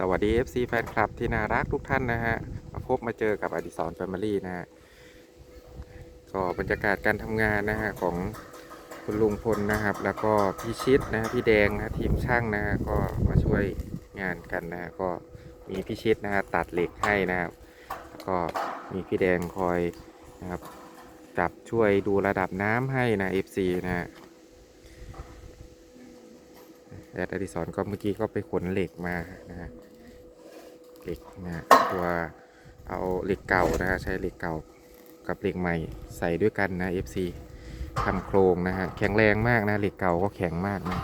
สวัสดี FC แฟนคลับที่น่ารักทุกท่านนะฮะ มาพบมาเจอกับอดิศรแฟมิลี่นะฮะ ก็บรรยากาศการทำงานนะฮะของคุณลุงพลนะครับ แล้วก็พี่ชิดนะฮะพี่แดงนะทีมช่างนะฮะก็มาช่วยงานกันนะฮะก็มีพี่ชิดนะฮะตัดเหล็กให้นะครับแล้วก็มีพี่แดงคอยนะครับจับช่วยดูระดับน้ำให้นะ FC นะฮะแอดอดิสรก็เมื่อกี้ก็ไปขนเหล็กมานะฮะ เหล็กนะตัวเอาเหล็กเก่านะฮะใช้เหล็กเก่ากับเหล็กใหม่ใส่ด้วยกันนะ FC ทำโครงนะฮะแข็งแรงมากนะเหล็กเก่าก็แข็งมากนะ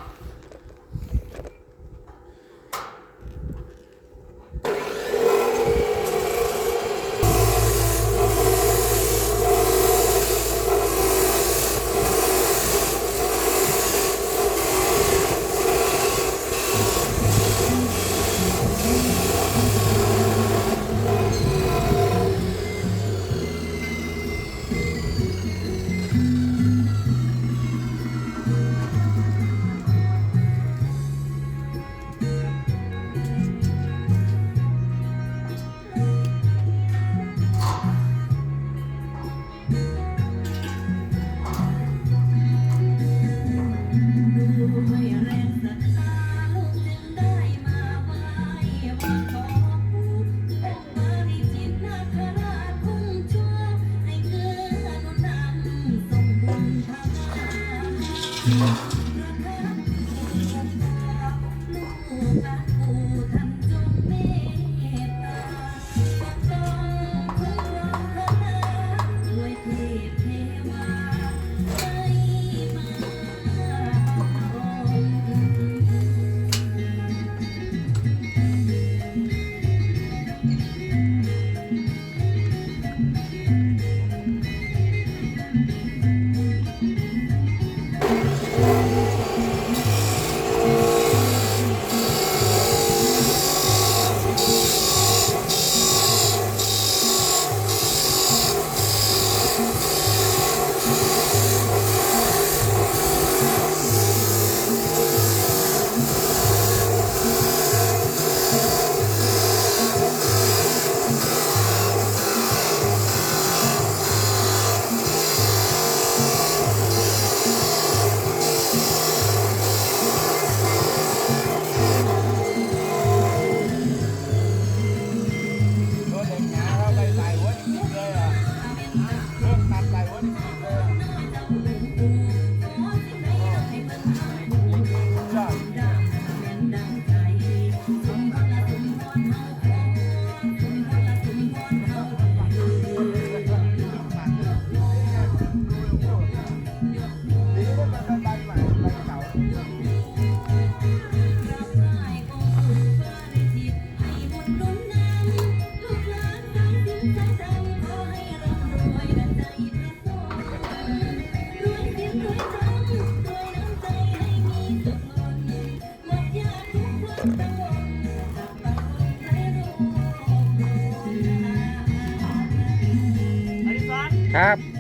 ครับ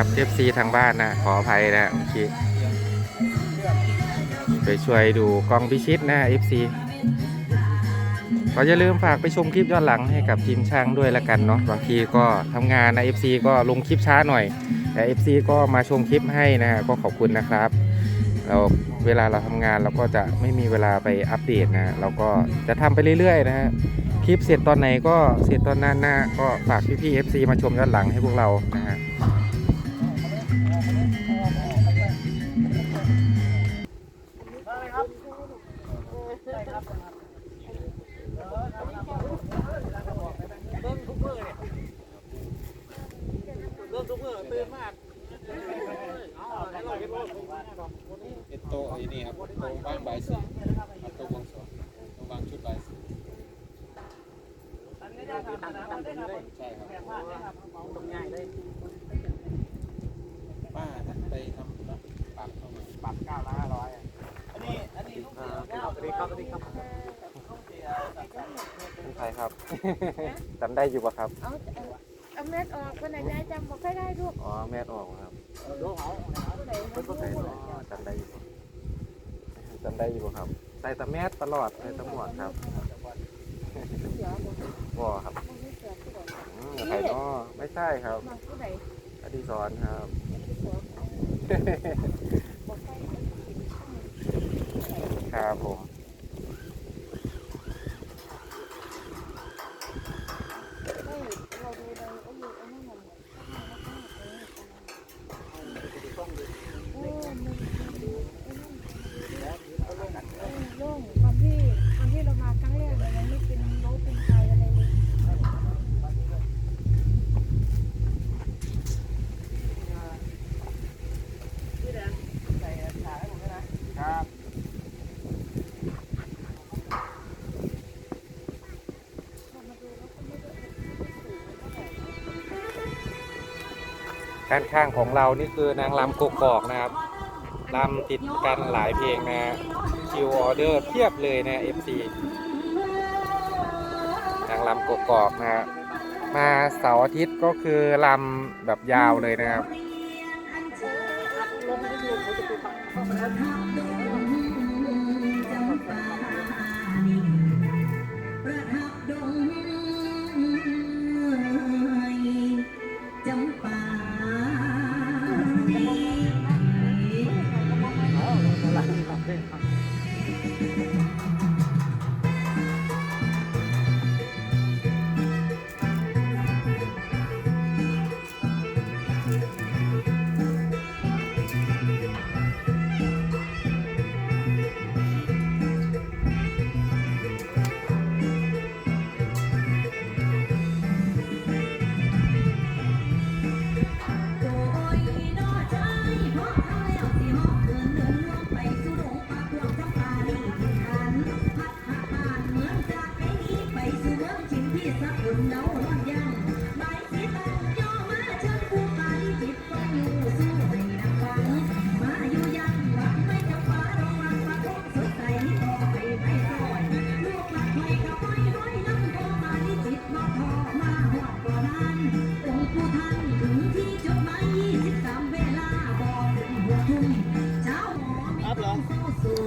นี่ครับ FC ทางบ้านนะขออภัยนะเมื่อกี้ไปช่วยดูกล้องพิชิตนะ FC ก็อย่าลืมฝากไปชมคลิปย้อนหลังให้กับทีมช่างด้วยละกันเนาะบางทีก็ทำงานนะ FC ก็ลงคลิปช้าหน่อยแต่ FC ก็มาชมคลิปให้นะฮะก็ขอบคุณนะครับเราเวลาเราทำงานเราก็จะไม่มีเวลาไปอัปเดตนะเราก็จะทำไปเรื่อยๆนะฮะคลิปเสร็จตอนไหนก็เสร็จตอนนั้นนะก็ฝากพี่ๆ FC มาชมย้อนหลังให้พวกเรานะฮะ เริ่มทุกมือโตไอ้นี่ครับโตบานใบสีครับโต๊ะวงสองโต๊ะวางชุดใบสีใช่ครับ แบบว่าได้ทำตรงง่ายเลย ป้าไปทำปรับ เข้ามาปรับเก้าละห้าร้อยอันนี้อันนี้ลูกเสือสวัสดีครับสวัสดีครับเป็นใครครับจำได้อยู่ปะครับ เอาเอาเอาเม็ดออกวันไหนยายจำบอกไม่ได้ลูกอ๋อแม่ออกครับลูกเขาวันไหนมันรู้หมดอ๋อจำได้อยู่จำได้อยู่ครับ ใส่แตะแมสตลอดใส่แตะหมวกครับเสือบอกบ่ครับมันไม่เสือผู้ใดอืมใครเนาะไม่ใช่ครับมาผู้ใด Dạ, อดีศรครับ ครับผม ด้านข้างของเรานี่คือนางลำกกอกนะครับลำติดกันหลายเพลงนะคิวออเดอร์เพียบเลยนะ FC นางลำกกอกนะฮะมาเสาร์อาทิตย์ก็คือลำแบบยาวเลยนะครับ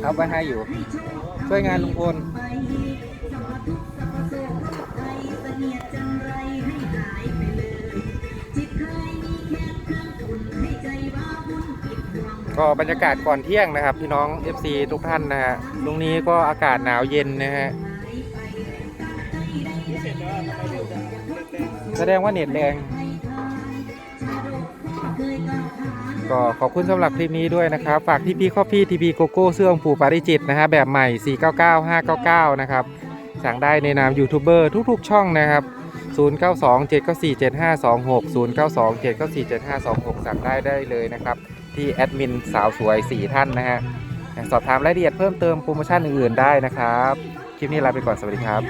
เอาไว้ให้อยู่ ช่วยงานลุงพลก็บรรยากาศก่อนเที่ยงนะครับ พี่น้อง FC ทุกท่านนะฮะตรงนี้ก็อากาศหนาวเย็นนะฮะแสดงว่าเน็ตแรง ก็ขอบคุณสำหรับคลิปนี้ด้วยนะครับ ฝากทีพีคอฟฟี่ทีพีโกโก้เสื้อองปู่ปาริจิตนะฮะแบบใหม่ 499 599 นะครับ สั่งได้ในนามยูทูบเบอร์ทุกๆ ช่องนะครับ 092 794 7526 092 794 7526 สั่งได้ได้เลยนะครับ ที่แอดมินสาวสวย 4 ท่านนะฮะสอบถามรายละเอียดเพิ่มเติมโปรโมชั่นอื่นๆได้นะครับ คลิปนี้ลาไปก่อนสวัสดีครับ